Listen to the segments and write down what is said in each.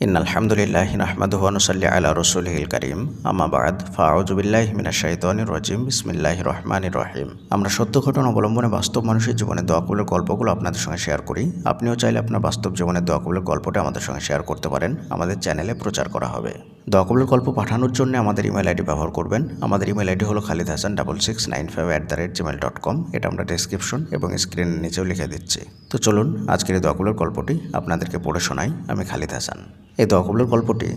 In আলহামদুলিল্লাহ নাহমাদুহু ওয়া নুসাল্লি আলা রসুল হিল আম্মা আমাবাদ ফাআউযু মিনা শাইতানির রাজিম। ইসমিল্লাহ রহমানির রহিম। আমরা সত্য ঘটনা অবলম্বনে বাস্তব মানুষের জীবনে দোয়াকুলের গল্পগুলো আপনাদের সঙ্গে শেয়ার করি। আপনিও চাইলে আপনার বাস্তব জীবনে দোয়াকুলের গল্পটা আমাদের সঙ্গে শেয়ার করতে পারেন। আমাদের চ্যানেলে প্রচার করা হবে। দোয়া গল্প পাঠানোর জন্য আমাদের ইমেল আইডি ব্যবহার করবেন। আমাদের ইমেল আইডি হলো Khalid Hasan double six nine five at the rate Gmail dot com এটা আমরা ডেসক্রিপশন এবং স্ক্রিনের নিচেও লিখে দিচ্ছি। তো চলুন, আজকের এই দোয়াকুলের গল্পটি আপনাদেরকে পড়ে শোনাই আমি খালিদ হাসান। এই দোয়াকুলের গল্পটি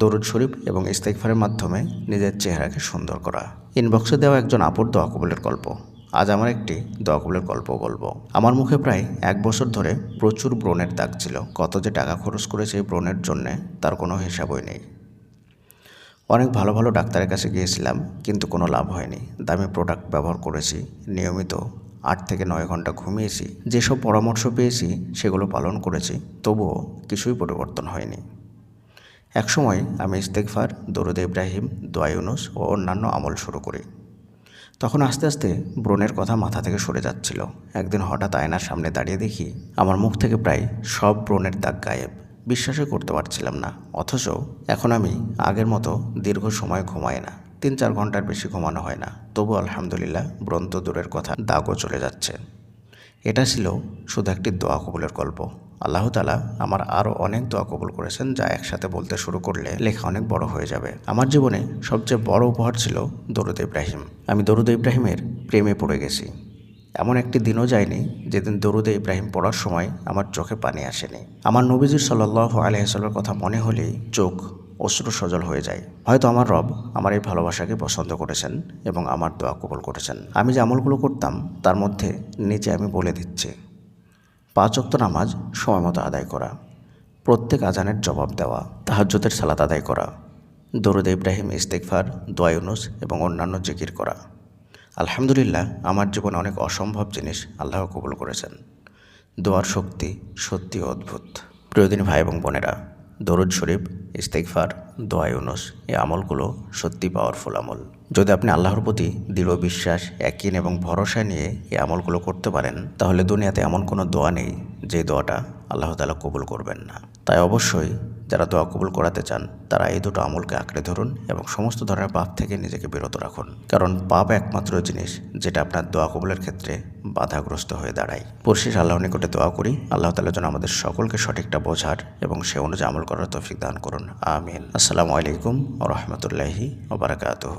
দরুদ শরীফ এবং ইস্তেকফারের মাধ্যমে নিজের চেহারাকে সুন্দর করা। ইনবক্সে দেওয়া একজন আপুর দোয়াকুলের গল্প। আজ আমার একটি দোয়াকুলের গল্প বলব। আমার মুখে প্রায় এক বছর ধরে প্রচুর ব্রণের দাগ ছিল। কত যে টাকা খরচ করেছে এই ব্রণের জন্যে তার কোনো হিসাবই নেই। অনেক ভালো ভালো ডাক্তারের কাছে গিয়েছিলাম, কিন্তু কোনো লাভ হয়নি। দামি প্রোডাক্ট ব্যবহার করেছি, নিয়মিত আট থেকে নয় ঘণ্টা ঘুমিয়েছি, যেসব পরামর্শ পেয়েছি সেগুলো পালন করেছি, তবুও কিছুই পরিবর্তন হয়নি। একসময় আমি ইস্তেকফার দরুদ ইব্রাহিম দোয়ায়ুনুস ও অন্যান্য আমল শুরু করি। তখন আস্তে আস্তে ব্রণের কথা মাথা থেকে সরে যাচ্ছিল। একদিন হঠাৎ আয়নার সামনে দাঁড়িয়ে দেখি, আমার মুখ থেকে প্রায় সব ব্রণের দাগ গায়েব। বিশ্বাসই করতে পারছিলাম না। অথচ এখন আমি আগের মতো দীর্ঘ সময় ঘুমাই না। তিন চার ঘণ্টার বেশি ঘুমানো হয় না। তবু আলহামদুলিল্লাহ ব্রন্ত দূরের কথা দাগও চলে যাচ্ছে। এটা ছিল শুধু একটি দোয়া কবুলের গল্প। আল্লাহ তালা আমার আরও অনেক দোয়া কবুল করেছেন যা একসাথে বলতে শুরু করলে লেখা অনেক বড় হয়ে যাবে। আমার জীবনে সবচেয়ে বড় উপহার ছিল দরুদ ইব্রাহিম। আমি দরুদ ইব্রাহিমের প্রেমে পড়ে গেছি। এমন একটি দিনও যায়নি যেদিন দরুদে ইব্রাহিম পড়ার সময় আমার চোখে পানি আসেনি। আমার নবীজির সাল্লাহ আলহিসাল্লার কথা মনে হলেই চোখ অশ্রু সজল হয়ে যায়। হয়তো আমার রব আমার এই ভালোবাসাকে পছন্দ করেছেন এবং আমার দোয়া কবল করেছেন। আমি যে আমলগুলো করতাম, তার মধ্যে নিচে আমি বলে দিচ্ছি। পাঁচ অক্ত নামাজ সময় মতো আদায় করা। প্রত্যেক আজানের জবাব দেওয়া। তাহাজ্যতের সালাত আদায় করা। দরুদ ইব্রাহিম ইস্তেকফার দোয়ায়ুনুস এবং অন্যান্য জিকির করা। আলহামদুলিল্লাহ, আমার জীবনে অনেক অসম্ভব জিনিস আল্লাহ কবুল করেছেন। দোয়ার শক্তি সত্যি অদ্ভুত। প্রিয়দিনী ভাই এবং বোনেরা, দরুদ শরীফ ইস্তেকফার দোয়ায়ুনুস এই আমলগুলো সত্যি পাওয়ারফুল আমল। যদি আপনি আল্লাহর প্রতি দৃঢ় বিশ্বাস একিন এবং ভরসা নিয়ে এই আমলগুলো করতে পারেন, তাহলে দুনিয়াতে এমন কোনো দোয়া নেই যে দোয়াটা আল্লাহ তালা কবুল করবেন না। তাই অবশ্যই যারা দোয়া কবুল করাতে চান, তারা এই দুটো আমলকে আঁকড়ে ধরুন এবং সমস্ত ধরনের পাপ থেকে নিজেকে বিরত রাখুন। কারণ পাপ একমাত্র জিনিস যেটা আপনার দোয়া কবুলের ক্ষেত্রে বাধাগ্রস্ত হয়ে দাঁড়ায়। পরিশেষ আল্লাহ নিকটে দোয়া করি, আল্লাহ তালা যেন আমাদের সকলকে সঠিকটা বোঝার এবং সে অনুযায়ী আমল করার তফিক দান করুন। আমিন। আসসালামু আলাইকুম রহমতুল্লাহি ওবরাকাতুহ